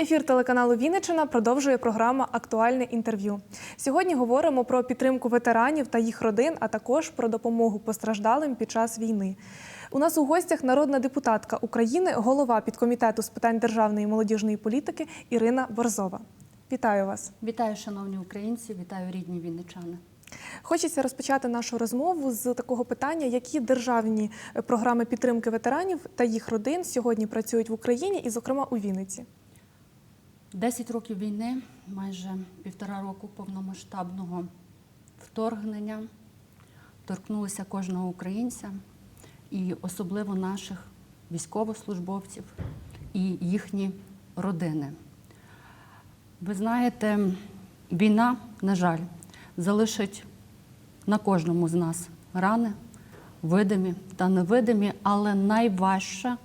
Ефір телеканалу Вінниччина продовжує програма Актуальне інтерв'ю. Сьогодні говоримо про підтримку ветеранів та їх родин, а також про допомогу постраждалим під час війни. У нас у гостях народна депутатка України, голова підкомітету з питань державної і молодіжної політики Ірина Борзова. Вітаю вас! Вітаю, шановні українці, вітаю рідні вінничани. Хочеться розпочати нашу розмову з такого питання, які державні програми підтримки ветеранів та їх родин сьогодні працюють в Україні і, зокрема, у Вінниці. Десять років війни, майже півтора року повномасштабного вторгнення торкнулися кожного українця і особливо наших військовослужбовців і їхні родини. Ви знаєте, війна, на жаль, залишить на кожному з нас рани, видимі та невидимі, але найважче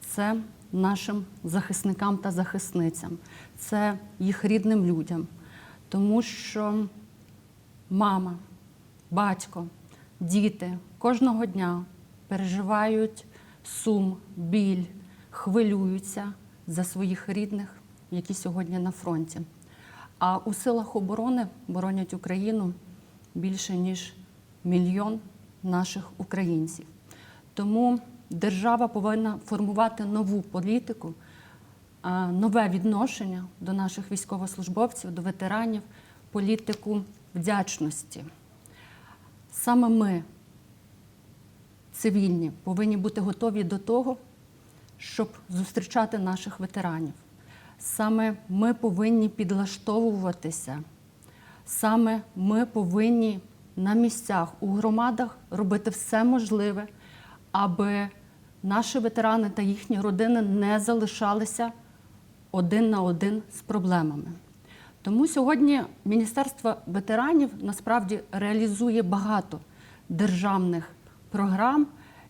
це нашим захисникам та захисницям, це їх рідним людям. Тому що мама, батько, діти кожного дня переживають сум, біль, хвилюються за своїх рідних, які сьогодні на фронті. А у силах оборони боронять Україну більше ніж мільйон наших українців. Тому держава повинна формувати нову політику, нове відношення до наших військовослужбовців, до ветеранів, політику вдячності. Саме ми, цивільні, повинні бути готові до того, щоб зустрічати наших ветеранів. Саме ми повинні підлаштовуватися, саме ми повинні на місцях у громадах робити все можливе, аби наші ветерани та їхні родини не залишалися один на один з проблемами. Тому сьогодні Міністерство ветеранів насправді реалізує багато державних програм,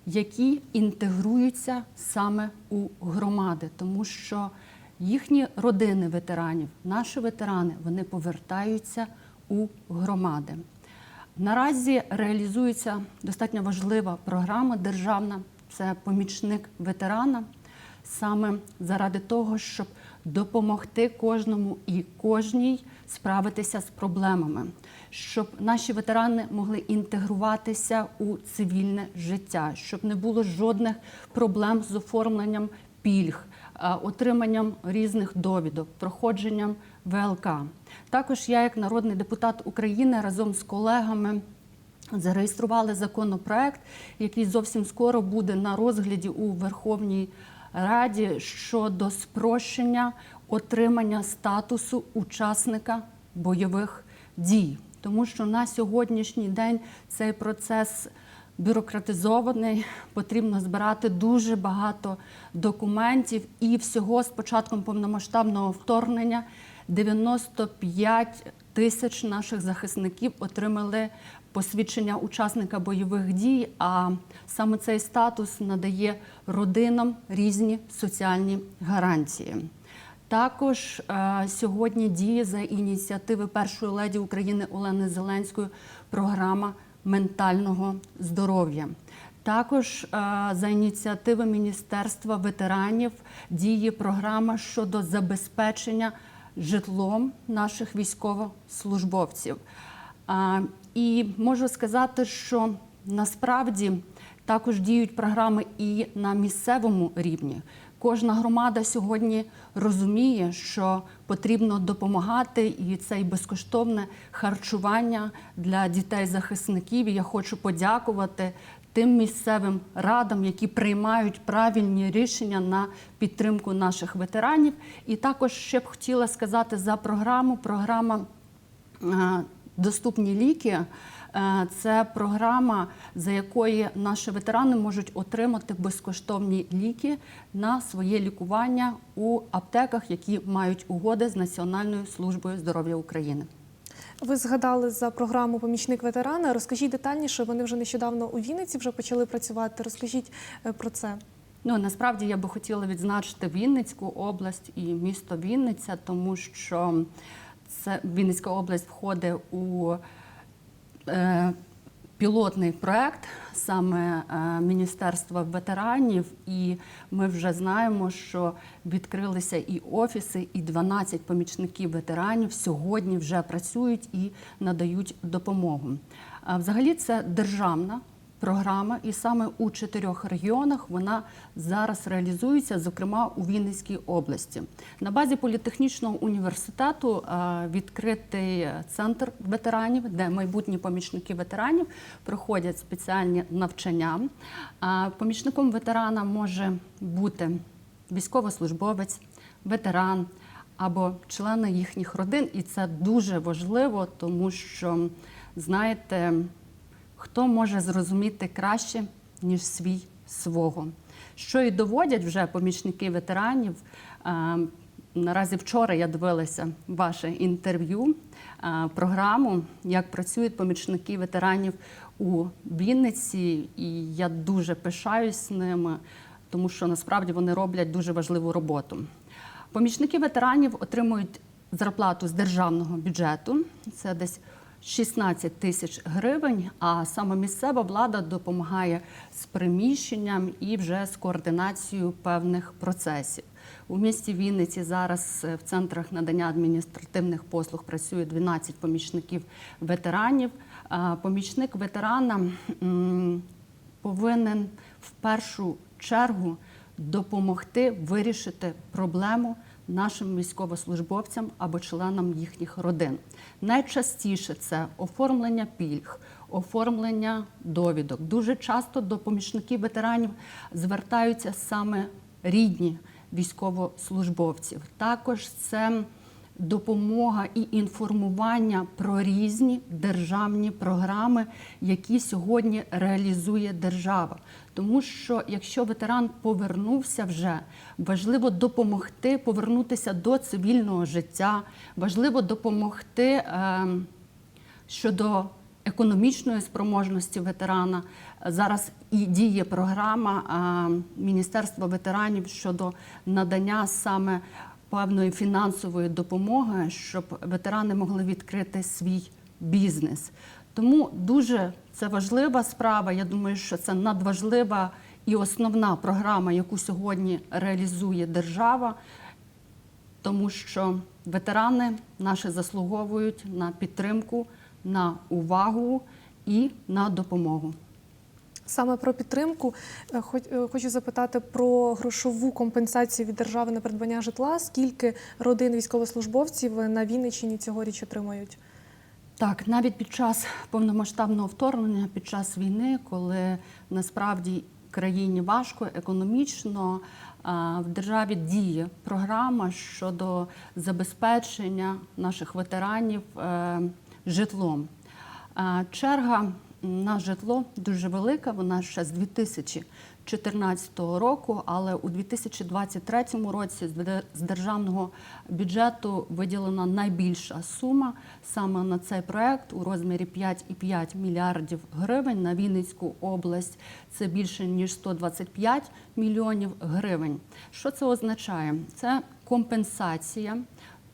які інтегруються саме у громади, тому що їхні родини ветеранів, наші ветерани, вони повертаються у громади. Наразі реалізується достатньо важлива програма державна це помічник ветерана, саме заради того, щоб допомогти кожному і кожній справитися з проблемами, щоб наші ветерани могли інтегруватися у цивільне життя, щоб не було жодних проблем з оформленням пільг, отриманням різних довідок, проходженням ВЛК. Також я, як народний депутат України, разом з колегами. Зареєстрували законопроект, який зовсім скоро буде на розгляді у Верховній Раді щодо спрощення отримання статусу учасника бойових дій, тому що на сьогоднішній день цей процес бюрократизований, потрібно збирати дуже багато документів, і всього з початком повномасштабного вторгнення 95 тисяч наших захисників отримали посвідчення учасника бойових дій. А саме цей статус надає родинам різні соціальні гарантії. Також е, сьогодні діє за ініціативи першої леді України Олени Зеленської програма ментального здоров'я. Також е, за ініціативи Міністерства ветеранів діє програма щодо забезпечення житлом наших військовослужбовців. І можу сказати, що насправді також діють програми і на місцевому рівні. Кожна громада сьогодні розуміє, що потрібно допомагати, і це і безкоштовне харчування для дітей-захисників. І я хочу подякувати тим місцевим радам, які приймають правильні рішення на підтримку наших ветеранів. І також ще б хотіла сказати за програму. Програма Доступні ліки. Е, Це програма, за якою наші ветерани можуть отримати безкоштовні ліки на своє лікування у аптеках, які мають угоди з Національною службою здоров'я України. Ви згадали за програму Помічник ветерана. Розкажіть детальніше. Вони вже нещодавно у Вінниці вже почали працювати. Розкажіть е, про це. Ну насправді я би хотіла відзначити Вінницьку область і місто Вінниця, тому що Вінницька область входить у е, пілотний проект саме е, Міністерства ветеранів, і ми вже знаємо, що відкрилися і офіси, і 12 помічників ветеранів сьогодні вже працюють і надають допомогу. Взагалі, це державна програма, і саме у чотирьох регіонах вона зараз реалізується, зокрема у Вінницькій області. На базі політехнічного університету е, відкритий центр ветеранів, де майбутні помічники ветеранів проходять спеціальні навчання. Помічником ветерана може бути військовослужбовець, ветеран або члени їхніх родин, і це дуже важливо, тому що знаєте. Хто може зрозуміти краще, ніж свій свого? Що і доводять вже помічники ветеранів. Е, Наразі вчора я дивилася ваше інтерв'ю, е, програму, як працюють помічники ветеранів у Вінниці, і я дуже пишаюсь ними, тому що насправді вони роблять дуже важливу роботу. Помічники ветеранів отримують зарплату з державного бюджету. Це десь 16 тисяч гривень, а саме місцева влада допомагає з приміщенням і вже з координацією певних процесів. У місті Вінниці зараз е, в центрах надання адміністративних послуг працює 12 помічників ветеранів. Помічник ветерана повинен в першу чергу допомогти вирішити проблему нашим військовослужбовцям або членам їхніх родин. Найчастіше це оформлення пільг, оформлення довідок. Дуже часто до помічників ветеранів звертаються саме рідні військовослужбовців. Також це допомога і інформування про різні державні програми, які сьогодні реалізує держава. Тому що якщо ветеран повернувся вже, важливо допомогти повернутися до цивільного життя, важливо допомогти е, щодо економічної спроможності ветерана. Зараз і діє програма е, Міністерства ветеранів щодо надання саме певної фінансової допомоги, щоб ветерани могли відкрити свій бізнес. Тому дуже це важлива справа. Я думаю, що це надважлива і основна програма, яку сьогодні реалізує держава, тому що ветерани наші заслуговують на підтримку, на увагу і на допомогу. Саме про підтримку е, е, хочу запитати про грошову компенсацію від держави на придбання житла. Скільки родин військовослужбовців на Вінниччині цьогоріч отримають? Так, навіть під час повномасштабного вторгнення, під час війни, коли насправді країні важко економічно, в державі діє програма щодо забезпечення наших ветеранів е, житлом. Черга на житло дуже велика, вона ще з 2014 року, але у 2023 році з державного бюджету виділена найбільша сума саме на цей проект у розмірі 5,5 мільярдів гривень на Вінницьку область. Це більше ніж 125 мільйонів гривень. Що це означає? Це компенсація.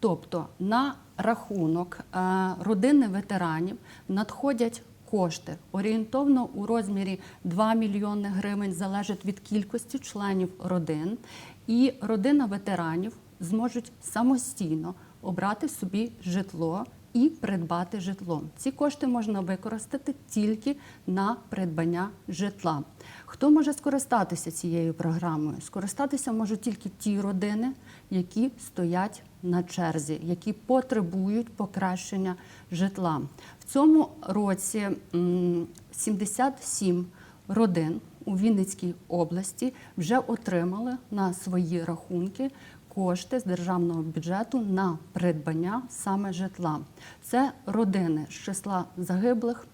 Тобто на рахунок е, родини ветеранів надходять кошти орієнтовно у розмірі 2 мільйони гривень, залежить від кількості членів родин. І родина ветеранів зможуть самостійно обрати собі житло і придбати житло. Ці кошти можна використати тільки на придбання житла. Хто може скористатися цією програмою? Скористатися можуть тільки ті родини, які стоять на черзі, які потребують покращення житла. В цьому році м, 77 родин у Вінницькій області вже отримали на свої рахунки кошти з державного бюджету на придбання саме житла. Це родини з числа загиблих.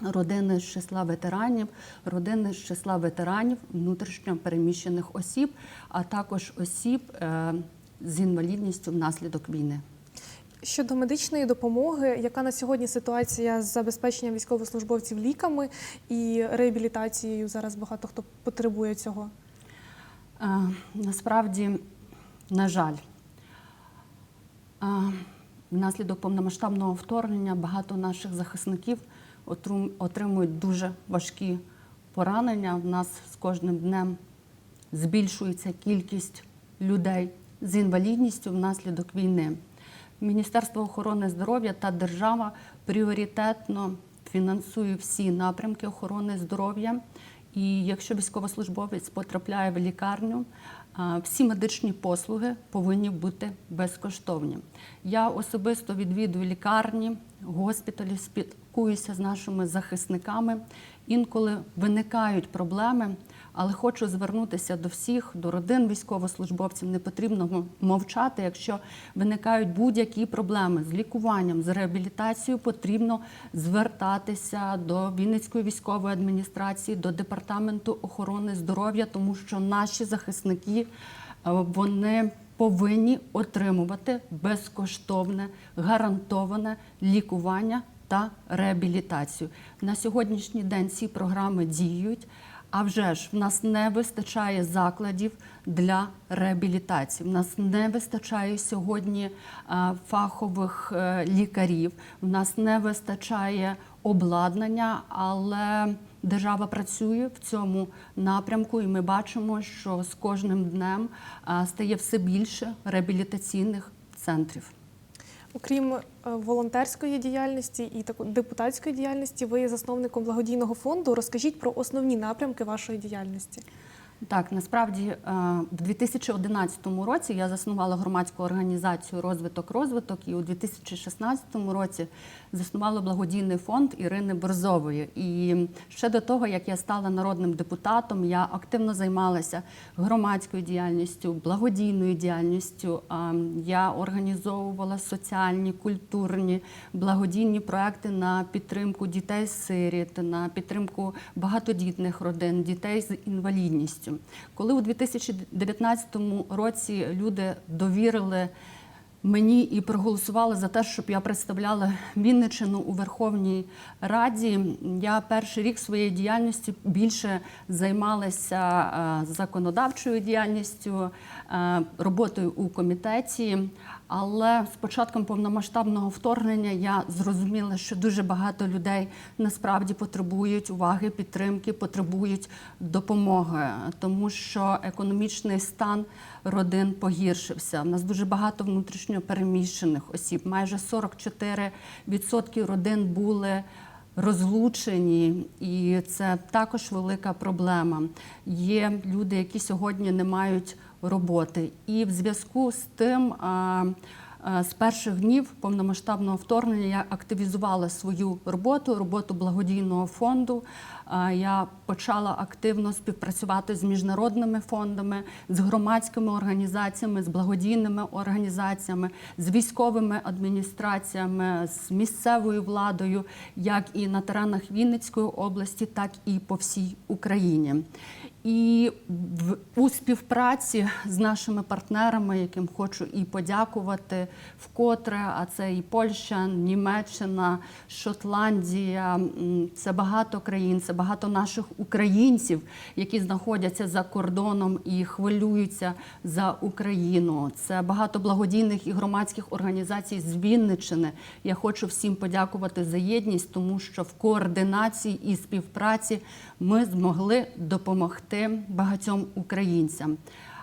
Родини з числа ветеранів, родини з числа ветеранів внутрішньо переміщених осіб, а також осіб е, з інвалідністю внаслідок війни. Щодо медичної допомоги, яка на сьогодні ситуація з забезпеченням військовослужбовців ліками і реабілітацією? Зараз багато хто потребує цього. Е, Насправді, на жаль, е, внаслідок повномасштабного вторгнення багато наших захисників отримують дуже важкі поранення. В нас з кожним днем збільшується кількість людей з інвалідністю внаслідок війни. Міністерство охорони здоров'я та держава пріоритетно фінансує всі напрямки охорони здоров'я. І якщо військовослужбовець потрапляє в лікарню, всі медичні послуги повинні бути безкоштовні. Я особисто відвідую лікарні, госпіталі, спілкуюся з нашими захисниками. Інколи виникають проблеми, але хочу звернутися до всіх, до родин військовослужбовців. Не потрібно мовчати. Якщо виникають будь-які проблеми з лікуванням, з реабілітацією, потрібно звертатися до Вінницької військової адміністрації, до департаменту охорони здоров'я, тому що наші захисники е, вони повинні отримувати безкоштовне гарантоване лікування та реабілітацію. На сьогоднішній день ці програми діють. А вже ж в нас не вистачає закладів для реабілітації. В нас не вистачає сьогодні фахових е, лікарів. В нас не вистачає обладнання, але держава працює в цьому напрямку, і ми бачимо, що з кожним днем стає все більше реабілітаційних центрів. Окрім е, волонтерської діяльності і депутатської діяльності, ви є засновником благодійного фонду. Розкажіть про основні напрямки вашої діяльності. Так, насправді е, в 2011 році я заснувала громадську організацію Розвиток розвиток і у 2016 році заснувала благодійний фонд Ірини Борзової. І ще до того, як я стала народним депутатом, я активно займалася громадською діяльністю, благодійною діяльністю. Я організовувала соціальні, культурні, благодійні проекти на підтримку дітей-сиріт, на підтримку багатодітних родин, дітей з інвалідністю. Коли у 2019 році люди довірили мені і проголосували за те, щоб я представляла Вінничину у Верховній Раді, я перший рік своєї діяльності більше займалася е, законодавчою діяльністю, роботою у комітеті. Але з початком повномасштабного вторгнення я зрозуміла, що дуже багато людей насправді потребують уваги, підтримки, потребують допомоги, тому що економічний стан родин погіршився. У нас дуже багато внутрішньо переміщених осіб. Майже 44% родин були розлучені, і це також велика проблема. Є люди, які сьогодні не мають роботи. І в зв'язку з тим. З перших днів повномасштабного вторгнення я активізувала свою роботу, роботу благодійного фонду. Я почала активно співпрацювати з міжнародними фондами, з громадськими організаціями, з благодійними організаціями, з військовими адміністраціями, з місцевою владою, як і на теренах Вінницької області, так і по всій Україні. І в у співпраці з нашими партнерами, яким хочу і подякувати вкотре, а це і Польща, Німеччина, Шотландія, це багато країн, це багато наших українців, які знаходяться за кордоном і хвилюються за Україну. Це багато благодійних і громадських організацій з Вінниччини. Я хочу всім подякувати за єдність, тому що в координації і співпраці ми змогли допомогти багатьом українцям.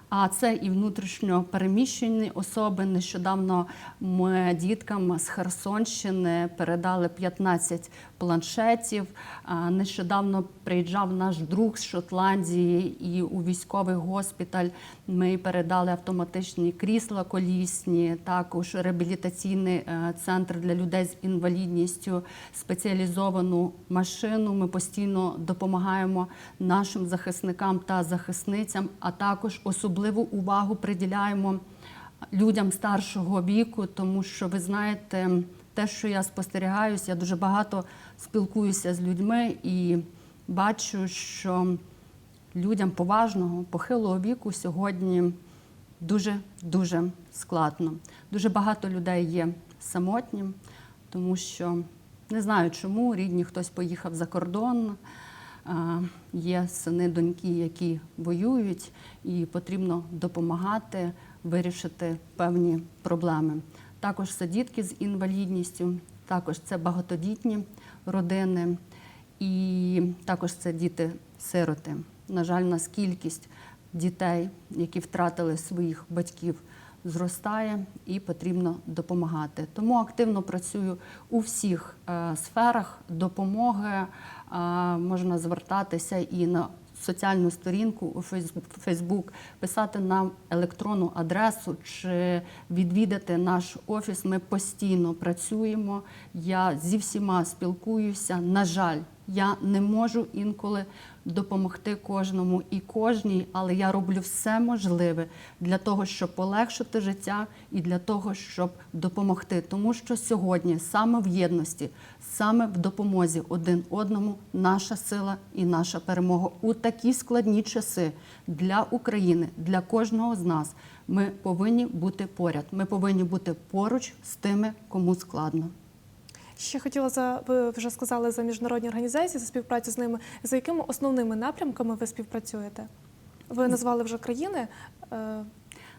А це і внутрішньо переміщені особи. Нещодавно ми діткам з Херсонщини передали 15 планшетів. Нещодавно приїжджав наш друг з Шотландії і у військовий госпіталь ми передали автоматичні крісла колісні, також реабілітаційний е, центр для людей з інвалідністю, спеціалізовану машину. Ми постійно допомагаємо нашим захисникам та захисницям, а також особливу увагу приділяємо людям старшого віку, тому що ви знаєте, те, що я спостерігаюся, я дуже багато спілкуюся з людьми і бачу, що людям поважного, похилого віку сьогодні дуже дуже складно. Дуже багато людей є самотнім, тому що не знаю чому, рідні хтось поїхав за кордон. Є сини, доньки, які воюють, і потрібно допомагати вирішити певні проблеми. Також це дітки з інвалідністю, також це багатодітні родини, і також це діти-сироти. На жаль, у нас кількість дітей, які втратили своїх батьків, зростає і потрібно допомагати. Тому активно працюю у всіх е, сферах допомоги. Можна звертатися і на соціальну сторінку у Фейс- Фейсбук, писати нам електронну адресу чи відвідати наш офіс. Ми постійно працюємо. Я зі всіма спілкуюся. На жаль, я не можу інколи допомогти кожному і кожній, але я роблю все можливе для того, щоб полегшити життя і для того, щоб допомогти. Тому що сьогодні саме в єдності, саме в допомозі один одному наша сила і наша перемога у такі складні часи для України, для кожного з нас. Ми повинні бути поряд. Ми повинні бути поруч з тими, кому складно. Ще хотіла за ви вже сказали за міжнародні організації, за співпрацю з ними. За якими основними напрямками ви співпрацюєте? Ви назвали вже країни. Е,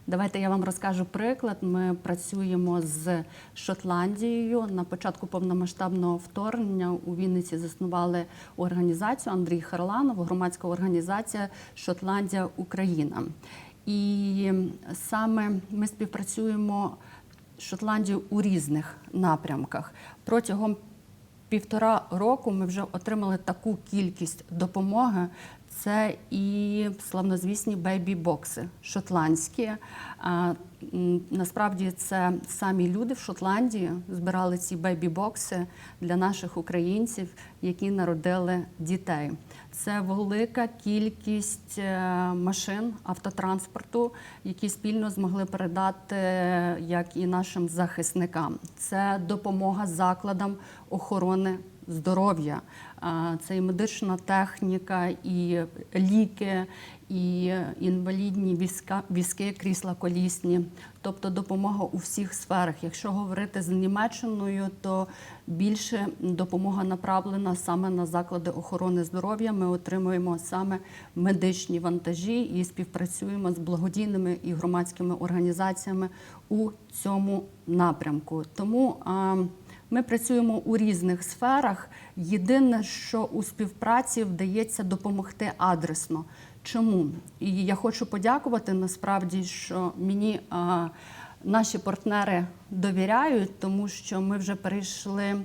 Давайте я вам розкажу приклад. Ми працюємо з Шотландією. На початку повномасштабного вторгнення у Вінниці заснували організацію Андрій Харланов, громадська організація Шотландія Україна. І саме ми співпрацюємо з Шотландією у різних напрямках. Протягом півтора року ми вже отримали таку кількість допомоги. Це і славнозвісні бейбі-бокси шотландські. Насправді це самі люди в Шотландії збирали ці бейбі-бокси для наших українців, які народили дітей. Це велика кількість е, машин автотранспорту, які спільно змогли передати як і нашим захисникам. Це допомога закладам охорони здоров'я. Це і медична техніка, і ліки, і інвалідні візка, візки, крісла колісні, тобто допомога у всіх сферах. Якщо говорити з Німеччиною, то більше допомога направлена саме на заклади охорони здоров'я. Ми отримуємо саме медичні вантажі і співпрацюємо з благодійними і громадськими організаціями у цьому напрямку. Тому ми працюємо у різних сферах. Єдине, що у співпраці вдається допомогти адресно. Чому? І я хочу подякувати насправді, що мені а, наші партнери довіряють, тому що ми вже перейшли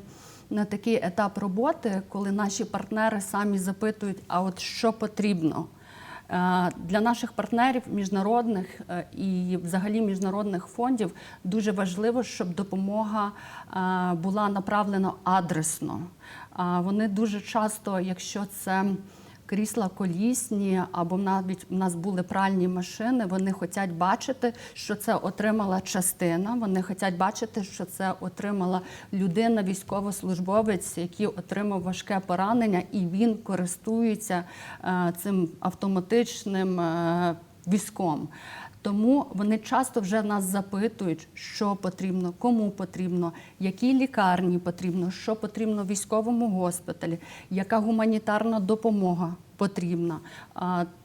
на такий етап роботи, коли наші партнери самі запитують, а от що потрібно. Е, Для наших партнерів міжнародних е, і взагалі міжнародних фондів дуже важливо, щоб допомога е, була направлена адресно. Вони дуже часто, якщо це крісла колісні, або навіть у нас були пральні машини. Вони хочуть бачити, що це отримала частина. Вони хочуть бачити, що це отримала людина, військовослужбовець, який отримав важке поранення, і він користується е, цим автоматичним е, візком. Тому вони часто вже нас запитують, що потрібно, кому потрібно, якій лікарні потрібно, що потрібно військовому госпіталі, яка гуманітарна допомога потрібна.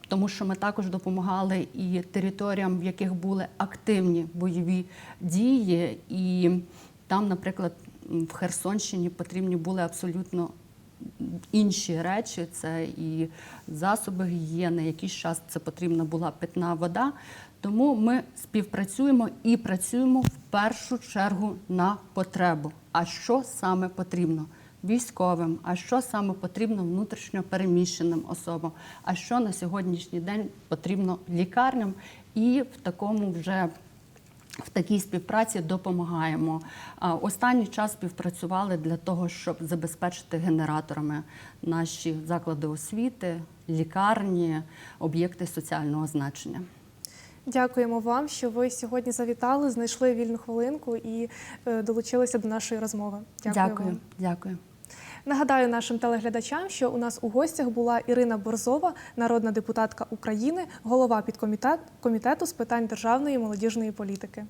Тому що ми також допомагали і територіям, в яких були активні бойові дії, і там, наприклад, в Херсонщині потрібні були абсолютно інші речі, це і засоби гігієни, якийсь час це потрібна була питна вода. Тому ми співпрацюємо і працюємо в першу чергу на потребу. А що саме потрібно? Військовим, а що саме потрібно внутрішньо переміщеним особам, а що на сьогоднішній день потрібно лікарням, і в такому вже в такій співпраці допомагаємо. Останній час співпрацювали для того, щоб забезпечити генераторами наші заклади освіти, лікарні, об'єкти соціального значення. Дякуємо вам, що ви сьогодні завітали, знайшли вільну хвилинку і е, долучилися до нашої розмови. Дякую. Дякую. Вам. Дякую. Нагадаю нашим телеглядачам, що у нас у гостях була Ірина Борзова, народна депутатка України, голова підкомітету з питань державної молодіжної політики.